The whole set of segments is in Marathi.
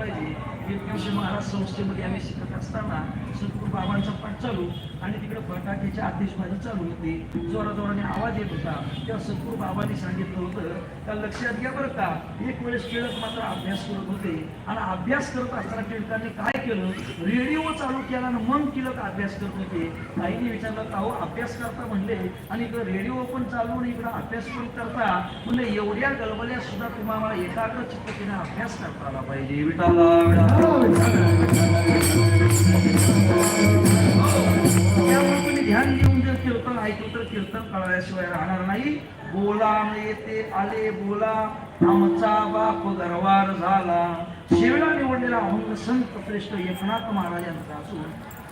पाहिजे. एक दिवशी महाराज संस्थेमध्ये आम्ही शिकत असताना सद्गुरू बाबांचा पाठ चालू आणि तिकडे फटाक्याची आतिषबाजी चालू होती. जोरा जोराने आवाज येत होता. तेव्हा सद्गुरू बाबांनी सांगितलं होतं का लक्षात घ्या बरं का एक वेळेस टिळक मात्र अभ्यास करत होते. आणि अभ्यास करत असताना टिळकांनी काय केलं? रेडिओ चालू केला आणि मग टिळक अभ्यास करत होते. काहींनी विचारलं का हो अभ्यास करता म्हणले आणि इकडं रेडिओ पण चालू आणि इकडं अभ्यास पण करता. म्हणजे एवढ्या गलबल्या सुद्धा तुम्हाला एकाग्र चित्ततेने अभ्यास करता आला पाहिजे. विटाला केल्याशिवाय राहणार नाही. बोला येते आले बोला आमचा बाप गरवार झाला. शिवला निवडलेला अभंग संत श्रेष्ठ एकनाथ महाराजांचा असून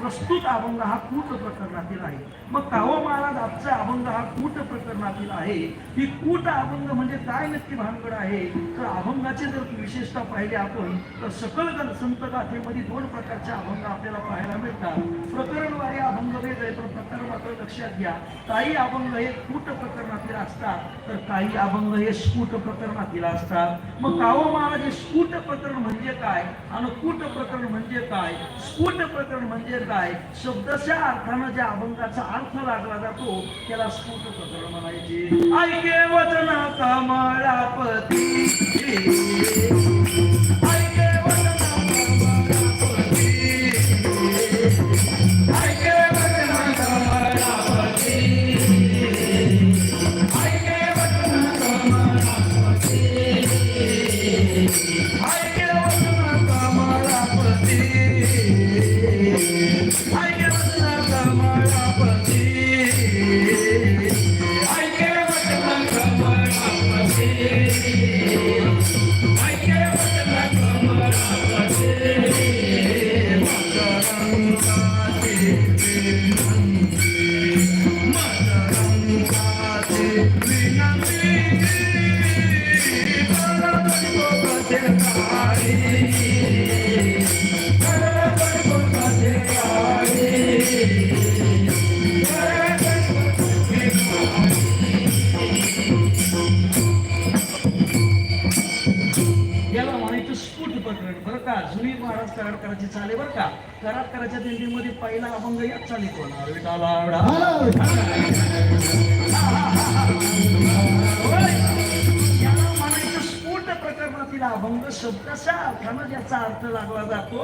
प्रस्तुत अभंग हा कूट प्रकरणातील आहे. मग काहो महाराज आजचा अभंग हा कूट प्रकरणातील आहे. ही कूट अभंग म्हणजे काय नक्की भानगड आहे? तर अभंगाचे जर विशेषता पाहिले आपण तर सकल गण- संत गाथेमध्ये दोन प्रकारचे अभंग आपल्याला पाहायला मिळतात. प्रकरणवारी अभंग वेगळे पण प्रकार मात्र लक्षात घ्या. काही अभंग हे कूट प्रकरणातील असतात तर काही अभंग हे स्फुट प्रकरणातील असतात. मग काहो महाराज हे स्फुट प्रकरण म्हणजे काय? आणि कूट प्रकरण म्हणजे काय? स्फुट प्रकरण म्हणजे काय? शब्दच्या अर्थानं ज्या अभंगाचा अर्थ लागला जातो त्याला स्फुट प्रकरण म्हणायचे. ऐके माळा कमळापती कराड करायची चाले बरं का? कराड करायच्या दिंडीमध्ये पहिला अभंग याच चाली कोणा विठाला अभंग शब्दशा अर्थानं म्हणजे ज्याचा अर्थ लागला जातो.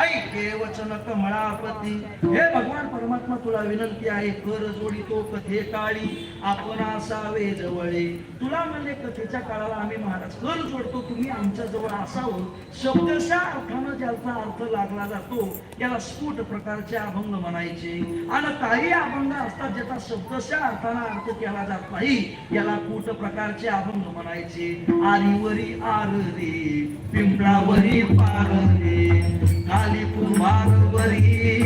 ऐके वचन कमळापती हे भगवान परमात्मा तुला विनंती आहे कर जोडी तो कथे काळी. आपण असावे जवळे. तुला म्हणले कथेच्या काळाला आम्ही महाराज कर जोडतो तुम्ही आमच्या जवळ असावं. शब्दशा अर्थानं ज्याचा म्हणजे अर्थ लागला जातो. याला स्फुट प्रकारचे अभंग म्हणायचे. आणि काही अभंग असतात ज्याचा शब्दशा अर्थानं अर्थ केला जात नाही. याला कूट प्रकारचे अभंग म्हणायचे. आरीवरी आर रे पिंपळावरी पार काली कुंभारवरी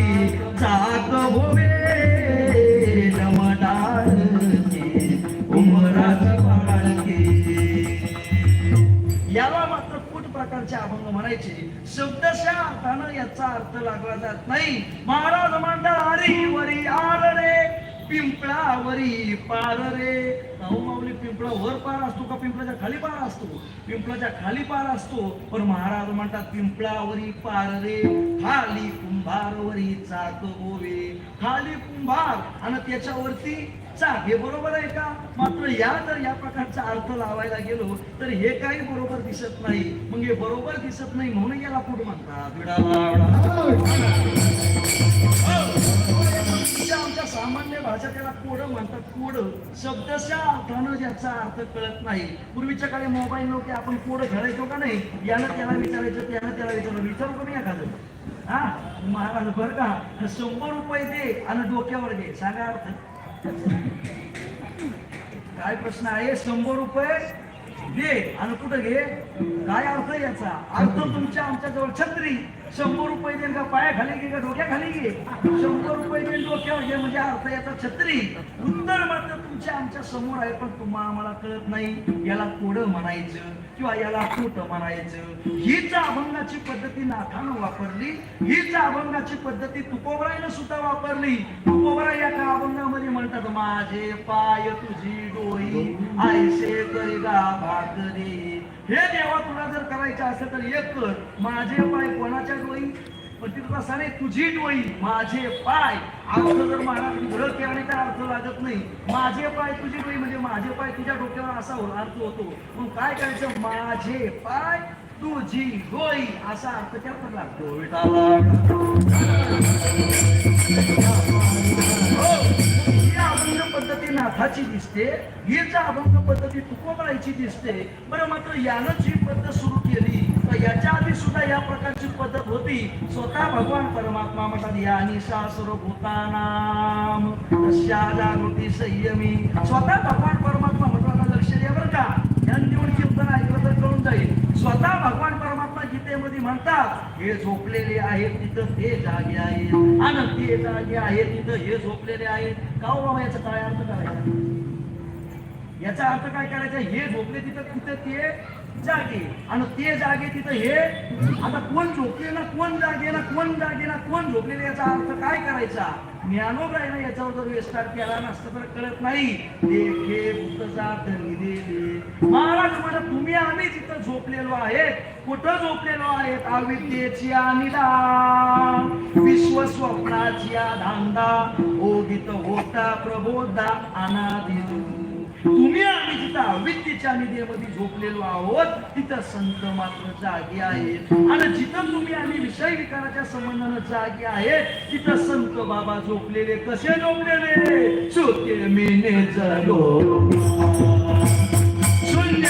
चाक होवे याला मात्र कुठ प्रकारचे अभंग म्हणायचे? शब्दशा अर्थानं याचा अर्थ लागला जात नाही. महाराज म्हणतात हरी वरी आर रे. पिंपळावरी पार रे. अहो माऊली पिंपळा वर पार असतो का? पिंपळाच्या खाली पार असतो. पिंपळाच्या खाली पार असतो. पण महाराज म्हणतात पिंपळावरी पार रे. खाली कुंभारवरी चाक गोवे. खाली कुंभार आणि त्याच्यावरती चाक. हे बरोबर आहे का? मात्र या जर या प्रकारचा अर्थ लावायला गेलो तर हे काही बरोबर दिसत नाही. मग हे बरोबर दिसत नाही म्हणून याला कुठं म्हणतात. सामान्य भाषा त्याला कोड म्हणतात कोड. शब्दशा अर्थानं ज्याचा अर्थ कळत नाही. पूर्वीच्या काळी मोबाईल नव्हते आपण कोड खेळायचो का नाही? यानं त्याला विचारायचं त्यानं त्याला विचारलं विचारू का मी एखादं? हा? महाराज बरं का. शंभर रुपये दे आणि डोक्यावर दे. सांगा अर्थ. काय प्रश्न आहे? शंभर रुपये दे आणि कुठं घे? काय अर्थ याचा? अर्थ तुमच्या आमच्याजवळ छत्री. शंभर रुपये दे का? पायाखाली घे का? डोक्याखाली घे शंभर रुपये दे डोक्यावर? घे म्हणजे अर्थ याचा छत्री. उत्तर मात्र तुमच्या आमच्यासमोर आहे पण तुम्हा आम्हाला कळत नाही. याला कोड म्हणायचं किंवा याला कोट म्हणायचं. हीच अभंगाची पद्धती नाथानं वापरली. हीच अभंगाची पद्धती तुकोबरायनं सुद्धा वापरली. तुकोबरा या का अभंगामध्ये म्हणतात माझे पाय तुझी डोई आयसे करी गा भाकरी हे देवा तुला जर करायचं असेल तर एक कर. माझे पाय कोणाच्या डोळी? पण तुझी डोळी माझे पाय. अर्थ जर महाराज विग्रह केल्याने काय अर्थ लागत नाही? माझे पाय तुझी डोळी म्हणजे माझे पाय तुझ्या डोक्यावर असा अर्थ होतो. मग काय करायचं? माझे पाय तुझी डोळी. असा अर्थ त्यात लागतो पद्धती दिसते हीच अभंग पद्धती तुकोबरायची दिसते. बरं मात्र यानं जी पद्धत सुरू केली तर याच्या आधी सुद्धा या प्रकारची पद्धत होती. स्वतः भगवान परमात्मा म्हणतात या निशा सर्वभूतानाम तस्या जागृती संयमी. स्वतः भगवान परमात्मा म्हणतात लक्ष द्या बरं का ध्यान देऊन कीर्तन ऐकलं तर कळून जाईल. स्वतः भगवान परमात्मा गीतेमध्ये म्हणतात हे झोपलेले आहेत तिथं ते जागे आहेत. आणि ते जागे आहेत तिथं हे झोपलेले आहेत. का हो बाबा याचा काय अर्थ करायचा? याचा अर्थ काय करायचा? हे झोपले तिथं तिथं ते जागे. आणि ते जागे तिथं हे आता कोण झोपले ना कोण जागे ना कोण जागे ना कोण झोपलेले याचा अर्थ काय करायचा? ज्ञानोबाईनं याच्यावर जर विस्तार केला नसता तर कळत नाही. देखे महाराज म्हणत तुम्ही आम्ही तिथं झोपलेलो आहे कुठं झोपलेलो आहेत? अविद्येची निदा विश्व स्वप्नाची धांदा ओदित होता प्रबोधा अनादि तुम्ही आम्ही जिथं अविद्येच्या निधीमध्ये झोपलेलो आहोत तिथं संत मात्र जागी आहेत. आणि जिथं तुम्ही आम्ही विषय विकाराच्या संबंधानं जागी आहे तिथं संत बाबा झोपलेले कसे झोपलेले? चोके मेने जलो शून्य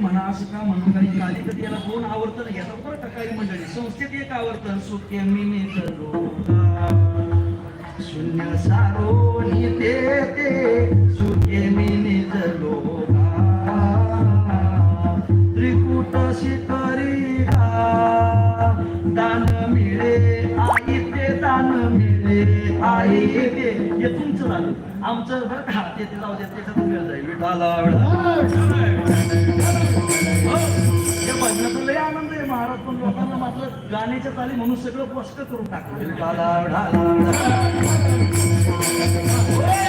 म्हणा असं का म्हणून काही काली कधी याला दोन आवर्तन घेतात बरं का काही मंडळी. संस्थेत एक आवर्तन सुखे हे ते हे तुमचं झालं. आमचं बरं का? ते ते जाऊ दे त्याच्यात वेळ जाईल. विठाला या भजनाचा लय आनंद आहे महाराज. पण लोकांना मात्र गाण्याच्या ताली म्हणून सगळं स्पष्ट करून टाकलं. विठाला होय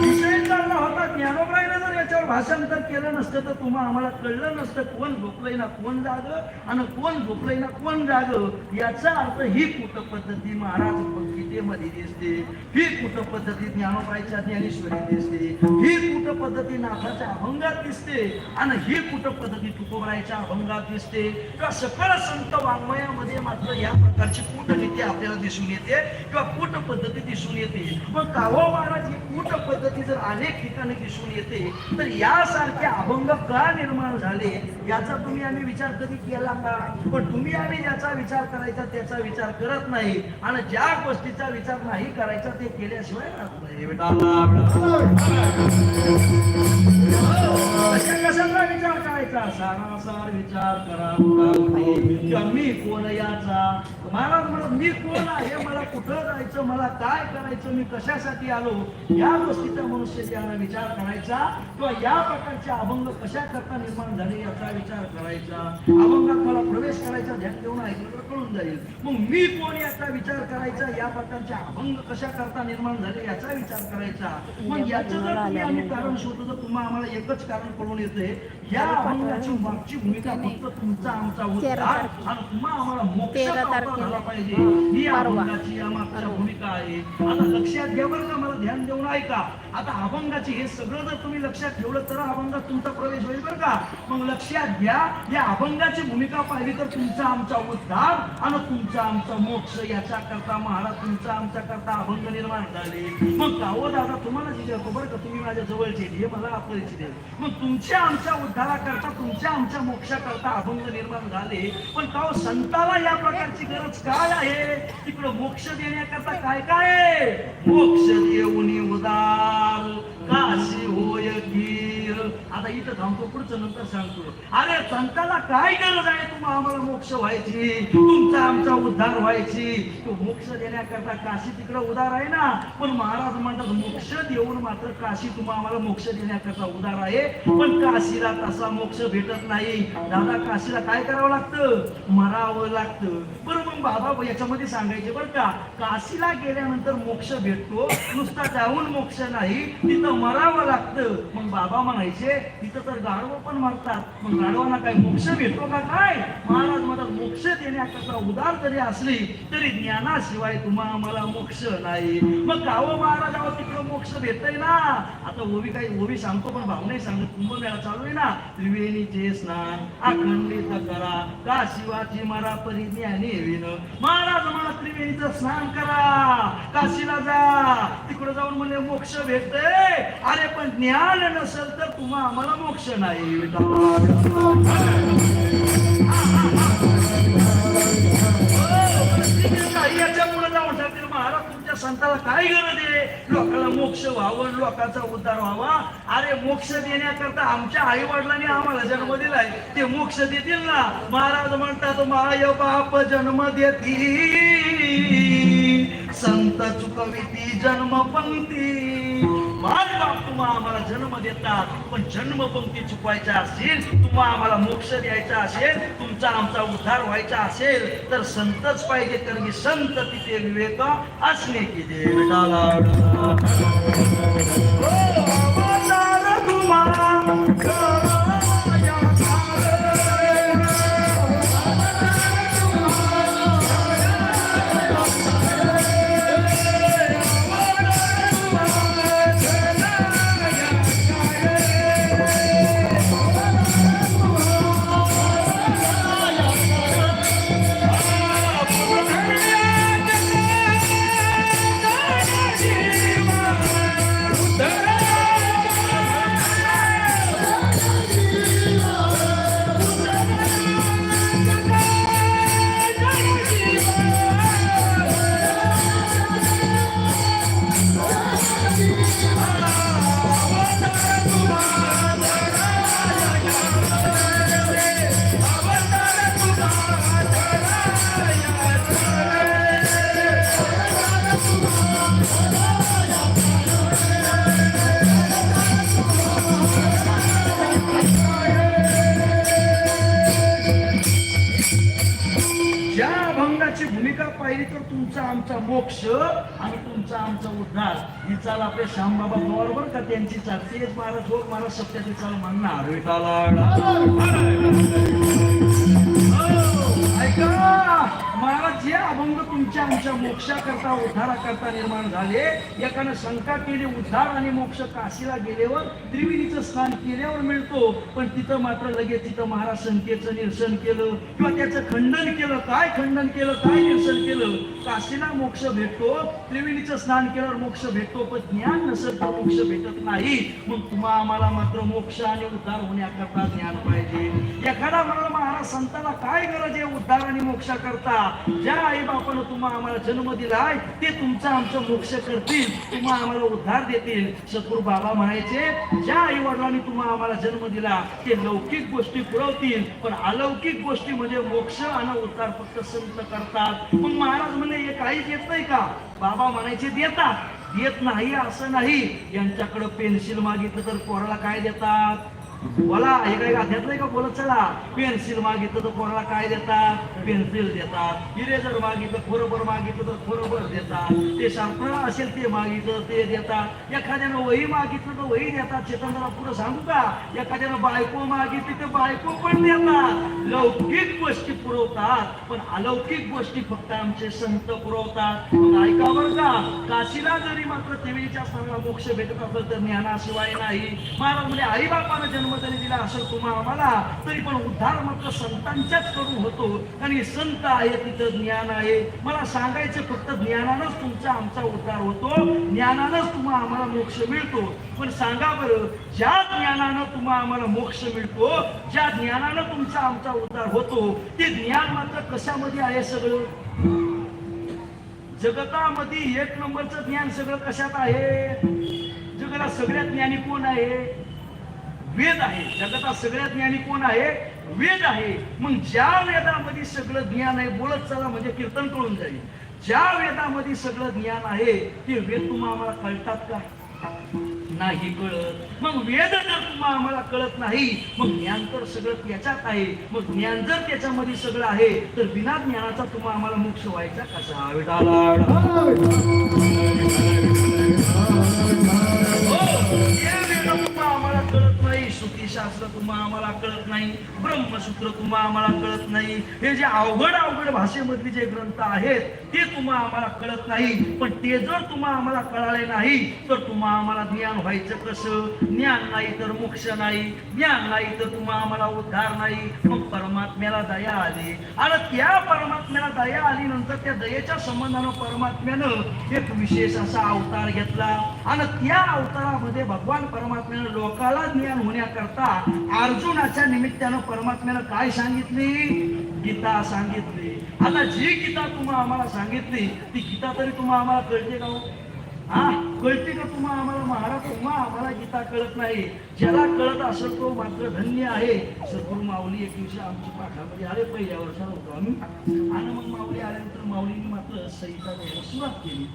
विषय चालला होता ज्ञानोबाईनं त्याच्यावर भाषांतर केलं नसतं तर तुम्हा आम्हाला कळलं नसतं कोण झोपलंय ना कोण जाग आणि कोण झोपलंय ना कोण जाग. याचा अर्थ ही कुटपद्धती महाराज गीतेमध्ये दिसते ही कुटपद्धती ज्ञानोबाईच्या ज्ञानेश्वरी दिसते ही कुटपद्धती नाथाच्या अभंगात दिसते आणि ही कुटपद्धती तुकोबरायच्या अभंगात दिसते. किंवा सकळ संत वाङ्मयामध्ये मात्र या प्रकारची कूटनीती आपल्याला दिसून येते किंवा कूट पद्धती दिसून येते. मग काहो महाराज ही कूट पद्धती जर अनेक ठिकाणी दिसून येते तर यासारखे अभंग का निर्माण झाले? याचा तुम्ही आम्ही विचार कधी केला का? पण तुम्ही आम्ही ज्याचा विचार करायचा त्याचा विचार करत नाही. आणि ज्या गोष्टीचा विचार नाही करायचा ते केल्याशिवाय राहत नाही. करायचा सारासार विचार करा किंवा मी कोण याचा? महाराज म्हणत मी कोण आहे? मला कुठं जायचं? मला काय करायचं? मी कशासाठी आलो? या गोष्टीचा मनुष्य ज्याला विचार करायचा. किंवा या प्रकारचे अभंग कशा करता निर्माण झाले याचा विचार करायचा. अभंगात मला प्रवेश करायचा ध्यान देऊन ऐकलं तर कळून जाईल. मग मी कोण याचा विचार करायचा? या प्रकारचे अभंग कशा करता निर्माण झाले याचा विचार करायचा. मग याचं जर तुम्ही आम्ही कारण शोधलं तर तुम्हाला आम्हाला एकच कारण कळून येते. या अभंगाची मागची भूमिका फक्त तुमचा आमचा उद्धार आणि तुम्हा आम्हाला मोक्ष तेरा प्राप्त तारखेला. झाला पाहिजे? ही या परवा. अभंगाची या मागच्या भूमिका आहे. आता लक्षात घ्या बरं का मला ध्यान देऊन ऐका. आता अभंगाची हे सगळं जर तुम्ही लक्षात ठेवलं तर अभंगात तुमचा प्रवेश होईल बरं का. मग लक्षात घ्या या अभंगाची भूमिका पाहिली तर तुमचा आमचा उद्धार आणि तुमचा आमचा मोक्ष याच्या करता महाराज तुमचा आमच्या करता अभंग निर्माण झाले. मग गावं दादा तुम्हाला बरं का तुम्ही माझ्या जवळचे हे मला अपरिचित आहे मग तुमच्या आमच्या उद्धाराकरता तुमच्या आमच्या मोक्षाकरता अभंग निर्माण झाले. पण काव हो, संताला या प्रकारची गरज काय आहे? तिकडं मोक्ष देण्याकरता काय काय आहे? मोक्ष देऊन उदार काशी होय की? आता इथं थांबतो पुढचं नंतर सांगतो. अरे संताला काय गरज आहे? तुम्हाला आम्हाला मोक्ष व्हायची तुमचा आमचा उद्धार व्हायची. तो मोक्ष देण्याकरता काशी तिकडं उदार आहे ना? पण महाराज म्हणतात मोक्ष देऊन मात्र काशी तुम्हाला आम्हाला मोक्ष देण्याकरता उदार आहे. पण काशीला तसा मोक्ष भेटत नाही. दादा काशीला काय करावं लागतं? मरावं लागतं. बरं मग बाबा याच्यामध्ये सांगायचे बरं का काशीला गेल्यानंतर मोक्ष भेटतो नुसता जाऊन मोक्ष नाही तिथं मरावं लागतं. मग बाबा म्हणायचे तिथं तर गाढव पण मरतात. मग गाढवांना काय मोक्ष भेटतो का काय? महाराज म्हणतात मोक्ष देण्याकरता उदार जरी असली तरी ज्ञानाशिवाय तुम्हा आम्हाला मोक्ष नाही. मग गाव महाराज अहो तिकडं मोक्ष भेटतय ना. आता ओवी काही ओवी सांगतो पण भाव नाही सांगत. कुंभमेळा चालू आहे ना. त्रिवेणीचे स्नान अखंडित करा. का शिवाची मरा परी ज्ञानी विन महाराज मला त्रिवेणीचं स्नान करा. काशीला जा. तिकडे जाऊन म्हणजे मोक्ष भेटतय. अरे पण ज्ञान नसेल तर तुम्हा आम्हाला मोक्ष नाही. याच्यामुळे जाऊन महाराज तुमच्या संताला काय गरज आहे? लोकांना मोक्ष व्हावं लोकांचा उद्धार व्हावा. अरे मोक्ष देण्याकरता आमच्या आई वडिलांनी आम्हाला जन्म दिलाय. ते मोक्ष देतील ना? महाराज म्हणतात माय बाप जन्म देती संत चुकविती जन्म पंक्ती बाप तुम्हा आम्हाला जन्म देतात पण जन्म पंक्ती चुकवायचा असेल तुम्हा आम्हाला मोक्ष द्यायचा असेल तुमचा आमचा उद्धार व्हायचा असेल तर संतच पाहिजे कारण की संत तिथे विवेक असणे की दे अभंगाची भूमिका पाहिली तर तुमचा आमचा मोक्ष आणि तुमचा आमचा उद्धार. ही चाल आपल्या श्यामबाबा पवार बरं का त्यांची चाल तेच महाराज हो महाराज सत्याची चाल म्हणणार. विठाला ऐका. महाराज जे अभंग तुमच्या आमच्या मोक्षाकरता उद्धाराकरता निर्माण झाले एकानं शंका केली उद्धार आणि मोक्ष काशीला गेल्यावर त्रिवेणीचं स्नान केल्यावर मिळतो. पण तिथं मात्र लगेच तिथं महाराज शंकेचं निरसन केलं. किंवा त्याचं खंडन केलं. काय खंडन केलं? काय निरसन केलं? काशीला मोक्ष भेटतो. त्रिवेणीचं स्नान केल्यावर मोक्ष भेटतो पण ज्ञान नसेल तर मोक्ष भेटत नाही. मग तुम्हा आम्हाला मात्र मोक्ष आणि उद्धार होण्याकरता ज्ञान पाहिजे. एखादा म्हणाला महाराज संताला काय गरज आहे? उद्धार आणि मोक्षा करता. ज्या आई बापानं तुम्हा आम्हाला जन्म दिलाय ते तुमचा आमचं मोक्ष करतील तुम्हा आम्हाला उद्धार देतील. सद्गुरू बाबा म्हणायचे ज्या आई वडिलांनी तुम्हा आम्हाला जन्म दिला ते लौकिक गोष्टी पुरवतील. पण अलौकिक गोष्टी म्हणजे मोक्ष आणि उद्धार फक्त संत करतात. मग महाराज म्हणे हे काही देत नाही का? बाबा म्हणायचे देतात. देत नाही असं नाही. यांच्याकडे पेन्सिल मागितलं तर पोराला काय देतात? बोला हे काय घातलंय का? बोलत चला. पेन्सिल मागितलं तर कोणाला काय देतात? पेन्सिल देतात. इरेजर मागितलं बरोबर मागितलं तर बरोबर देतात. ते शार्पनर असेल ते मागितलं ते देतात. एखाद्यानं वही मागितलं तर वही देतात. चेतनला पुढे सांगू का? एखाद्यानं बायको मागितली तर बायको पण देतात. लौकिक गोष्टी पुरवतात पण अलौकिक गोष्टी फक्त आमचे संत पुरवतात. ऐकावर का काशीला जरी मात्र देवीच्या स्थानाला मोक्ष भेटत असेल तर ज्ञानाशिवाय नाही. महाराज म्हणजे आई बापानं जन्म जरी दिला असेल तुम्हाला मला तरी पण उद्धार मात्र संतांच्याच करून होतो. आणि संत आहे तिथं ज्ञान आहे. मला सांगायचं फक्त ज्ञानानंच तुमचा आमचा उद्धार होतो. ज्ञानानंच तुम्हा आम्हाला मोक्ष मिळतो. पण सांगा बरं ज्या ज्ञानानं तुम्हा आम्हाला मोक्ष मिळतो ज्या ज्ञानानं तुमचा आमचा उद्धार होतो ते ज्ञान मात्र कशामध्ये आहे सगळं? जगतामध्ये एक नंबरचं ज्ञान सगळं कशात आहे? जगाला सगळ्यात ज्ञानी कोण आहे? वेद आहे. जगात सगळ्यात ज्ञानी कोण आहे? वेद आहे. मग ज्या वेदामध्ये सगळं ज्ञान आहे बोलत चला म्हणजे कीर्तन कळून जाईल. ज्या वेदामध्ये सगळं ज्ञान आहे ते वेद तुम्हाला आम्हाला कळतात का? नाही कळत. मग वेद जर तुम्हाला आम्हाला कळत नाही मग ज्ञान तर सगळं त्याच्यात आहे. मग ज्ञान जर त्याच्यामध्ये सगळं आहे तर बिना ज्ञानाचा तुम्हाला आम्हाला मोक्ष व्हायचा कसा? विठाला कळत नाही श्रुतीशास्त्र तुम्हाला आम्हाला कळत नाही ब्रह्मसूत्र तुम्हा आम्हाला कळत नाही. हे जे अवघड अवघड भाषेमधले जे ग्रंथ आहेत ते तुम्हा आम्हाला कळत नाही. पण ते जर तुम्हा आम्हाला कळाले नाही तर तुम्हा आम्हाला ज्ञान व्हायचं कसं? ज्ञान नाही तर मोक्ष नाही. ज्ञान नाही तर तुम्हा आम्हाला उद्धार नाही. मग परमात्म्याला दया आली. आणि त्या परमात्म्याला दया आली नंतर त्या दयेच्या संबंधानं परमात्म्यानं एक विशेष असा अवतार घेतला. आणि त्या अवतारामध्ये भगवान परमात्म्यानं लोकाला ज्ञान होण्याकरता अर्जुनाच्या निमित्तानं परमात्म्यानं काय सांगितली? गीता सांगितली. आता जी गीता तुम्हाला आम्हाला सांगितली ती गीता तरी तुम्हाला आम्हाला कळते का हो? हा? कळते का तुम्हाला आम्हाला? महाराज तुम्हाला आम्हाला गीता कळत नाही. ज्याला कळत असेल तो मात्र धन्य आहे. सद्गुरु माऊली एक दिवशी आमच्या पाठामध्ये आले पहिल्या वर्षाला होतो आम्ही. आणि मग माऊली आल्यानंतर माऊलीने मात्र संहिता सुरुवात केली.